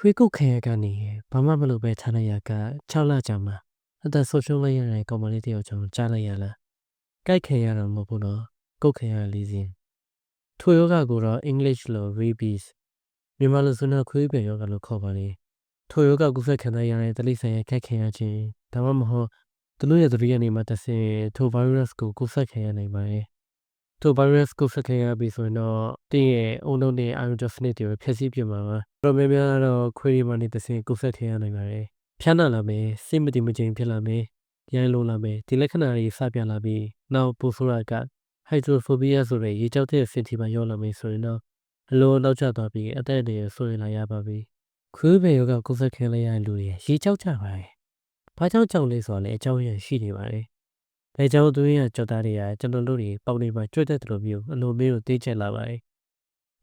ခွေးကုတ်ခဲရကနေဘာမှမလုပ်ပဲထားလိုက်ရက6လကြာမှအသက်ဆုံးရှုံးလိုက်ရတဲ့ကောင်မလေးတယောက်ကြောင့်ကြားလိုက်ရလားကြိုက်ခဲရတာမဟုတ်ဘူးနော်ကုတ်ခဲရလေးစဉ်ထိုယောဂကိုတော့ English လို့ rabies မြန်မာလိုဆိုတော့ခွေးပြန်ယောဂလို့ခေါ်ပါလေထိုယောဂကုသခံရတဲ့တလိဆိုင်ရခက်ခဲရခြင်းဒါမှမဟုတ်သူတို့ရဲ့သတိရနေမှာတဆင်ထို virus ကိုကုသခံရနိုင်ပါတယ် ထို virus ကိုဆက်ခံရပြီဆိုရင်တော့တင်းရဲ့အုံလုံးနဲ့ iron definite တွေဖျက်ဆီးပြမှာပါတော်များများကတော့ခွေးတွေမှနေတဆင်ကုဆက်ခံရနိုင်ပါတယ်ဖျားနာလာမယ်စိတ်မတည်မငြိမ်ဖြစ်လာမယ်ရိုင်းလုံးလာမယ်ဒီလက္ခဏာတွေစပြလာပြီးနောက်ပိုဆိုရာက hydrophobia ဆိုတဲ့ရေကြောက်တဲ့ဆင်တီမှာရောက်လာမယ်ဆိုရင်တော့အလိုနောက်ကျသွားပြီးအသက်အန္တရာယ်ဆိုရင်လာရပါပြီခွေးပဲယောဂကုဆက်ခံလိုက်ရတဲ့လူတွေရေကြောက်ကြပါတယ်ဘာကြောင့်ကြောက်လဲဆိုတော့လည်းအကြောင်းရင်းရှိနေပါတယ် ဒါကြောင့်သူရကြောက်သားတွေကကျွန်တော်တို့တွေပေါက်နေမှာကြွတ်တဲ့လိုမျိုးအလိုမျိုးကိုသိချက်လာပါတယ်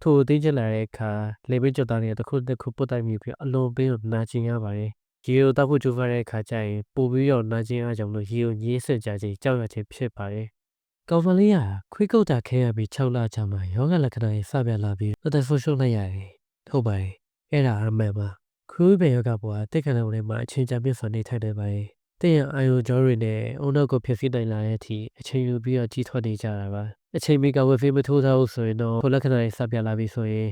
ထိုသိချက်လာတဲ့အခါလေဘင်းကြောက်သားတွေကတစ်ခုတစ်ခုပုတ်တိုက်မိပြီးအလွန်ပေးကိုနာကျင်ရပါတယ်ရေကိုတောက်ဖို့ကြိုးစားတဲ့အခါကျရင်ပိုပြီးတော့နာကျင်အားကြောင့်လို့ရေကိုညှင်းဆင်ကြခြင်းကြောက်ရခြင်းဖြစ်ပါတယ်ကောင်မလေးကခွေးကုတ်တာခဲရပြီး6လကြာမှယောဂလက္ခဏာတွေစပြလာပြီးအသက်ဆုံးရှုံးလိုက်ရတယ်ဟုတ်ပါတယ်အဲ့ဒါအမှန်ပါခွေးပဲယောဂပေါ်ကတိတ်ခဏလေးမှာအချင်းချပြည့်စွာနေထိုင်နေပါတယ် တဲ့ရအာယိုဂျောတွေနဲ့အုံနောက်ကိုဖြစ်စီနိုင်လာတဲ့အထိအချိန်ယူပြီးတော့ကြီးထွားနေကြတာပါအချိန်မီကဝက်ဖေးမထိုးထားဘူးဆိုရင်တော့ကိုလက္ခဏာတွေစပြလာပြီဆိုရင်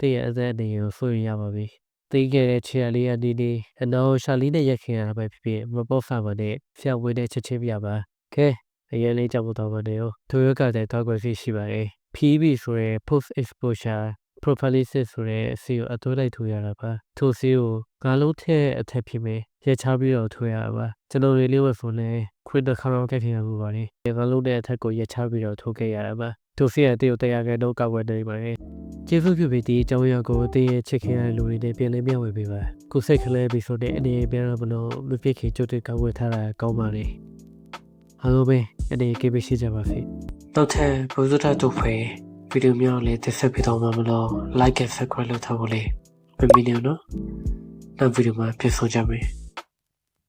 တဲ့ရအသက်အနေကိုဆိုရင်ရပါပြီသိခဲ့တဲ့ချီလေးအနီးနီးအနောက်ရှာလီနဲ့ရက်ခင်ရတာပဲဖြစ်ဖြစ်မပေါ်ဖာပါနဲ့ဖျက်ဝဲတဲ့ချက်ချင်းပြပါခဲအရင်လေးကြောက်တော့ပါနေရောထိုရကတဲ့တော့ကွယ်စီရှိပါတယ် PB ဆိုရဲ post exposure prophylaxis ဆိုတဲ့အစီကိုအသွေးလိုက်ထိုးရတာပါထိုစီကိုငါလုံးထဲအထက်ဖြစ်မယ်ရက်ချပြီးတော့ထိုးရတာပါကျွန်တော်လေးလေးဝက်ဖုန်းနဲ့ခွင့်တစ်ခါတော့ကက်ခင်ရမှုပါလေငါလုံးတဲ့အထက်ကိုရက်ချပြီးတော့ထိုးခဲ့ရတာပါထိုစီရဲ့တေကိုတရားခဲတော့ကောက်ွယ်နေပါတယ်ကျေးဇူးပြုပြီးဒီအကြောင်းအရာကိုတင်းရဲ့ချစ်ခင်ရတဲ့လူတွေနဲ့ပြန်လည်မျှဝေပေးပါကိုစိတ်ကလေးပြီးဆိုတဲ့အနေနဲ့ပြန်တော့မလို့မဖြစ်ခင်ကြိုတင်ကောက်ွယ်ထားတာကောင်းပါလေအားလုံးပဲအနေကေးပေးရှိကြပါစေတော့တဲ့ဘုဇ္ဇတတို့ဖေ ဗီဒီယိုများကိုလည်းတစ်ဆက်ပြီးတော့မှမလို့ like and subscribe လုပ်ထားဖို့လေမမီနေနော်နောက်ဗီဒီယိုမှာပြန်ဆောင်ကြမယ်